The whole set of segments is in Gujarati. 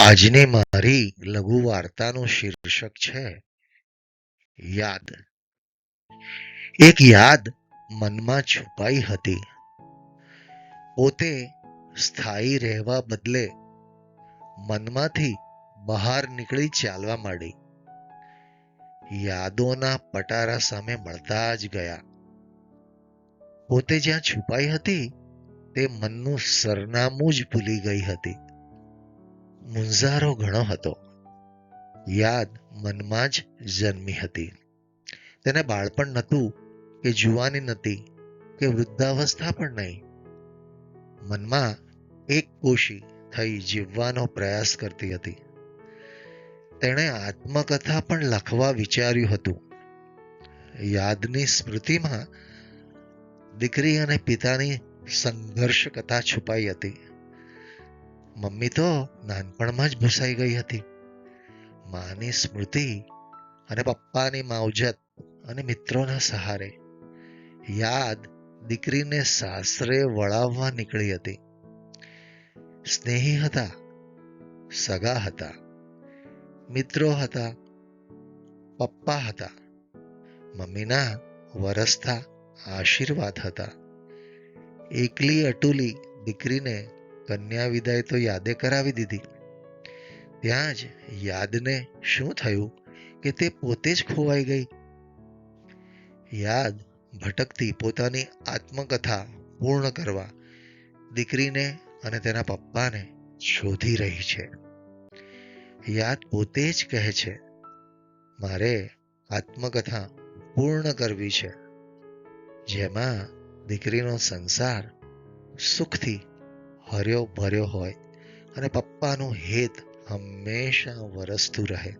આજની મારી લઘુ વાર્તાનું શીર્ષક છે યાદ. એક યાદ મનમાં છુપાઈ હતી. પોતે સ્થાયી રહેવા બદલે મનમાંથી બહાર નીકળી ચાલવા માંડી. યાદોના પટારા સામે મળતા જ ગયા. પોતે જ્યાં છુપાઈ હતી તે મનનું સરનામું જ ભૂલી ગઈ હતી. મુંઝારો ઘણો હતો. યાદ મનમાં જ જન્મી હતી. તેને બાળપણ નહોતું કે જુવાની નહોતી કે વૃદ્ધાવસ્થા પણ નહીં. મનમાં એક કોશી થઈ જીવવાનો પ્રયાસ કરતી હતી. તેણે આત્મકથા પણ લખવા વિચાર્યું હતું. યાદની સ્મૃતિમાં દીકરી અને પિતાની સંઘર્ષ કથા છુપાઈ હતી. મમ્મી તો નાનપણમાં જ ભૂસાઈ ગઈ હતી. માની સ્મૃતિ અને પપ્પાની માવજત અને મિત્રોના સહારે. યાદ દીકરીને સાસરે વળાવવા નીકળી હતી. સ્નેહી હતા, સગા હતા, મિત્રો હતા, પપ્પા હતા, મમ્મીના વરસતા આશીર્વાદ હતા. એકલી અટુલી દીકરીને કન્યા વિદાય તો યાદે કરાવી દીધી. ત્યાં જ યાદને શું થયું કે તે પોતે જ ખોવાઈ ગઈ? યાદ ભટકતી પોતાની આત્મકથા પૂર્ણ કરવા દીકરીને અને તેના પપ્પાને શોધી રહી છે. યાદ પોતે જ કહે છે, મારે આત્મકથા પૂર્ણ કરવી છે. જેમાં દીકરીનો સંસાર સુખથી હર્યો ભર્યો હોય અને પપ્પાનું હેત હંમેશા વરસતું રહે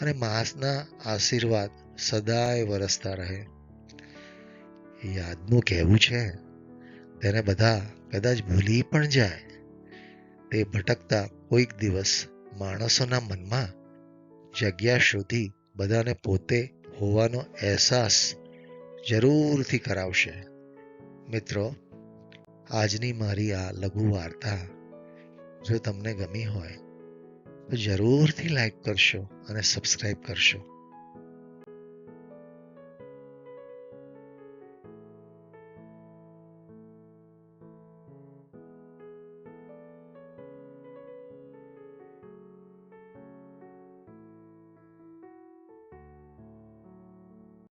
અને માસના આશીર્વાદ સદાય વરસતા રહે. યાદનું કહેવું છે, તેને બધા કદાચ ભૂલી પણ જાય. તે ભટકતા કોઈક દિવસ માણસોના મનમાં જગ્યા શોધી બધાને પોતે હોવાનો અહેસાસ જરૂરથી કરાવશે. મિત્રો આજની મારી આ લઘુ વાર્તા, જો તમને ગમી હોય, તો જરૂરથી લાઈક કરશો અને સબસ્ક્રાઈબ કરશો.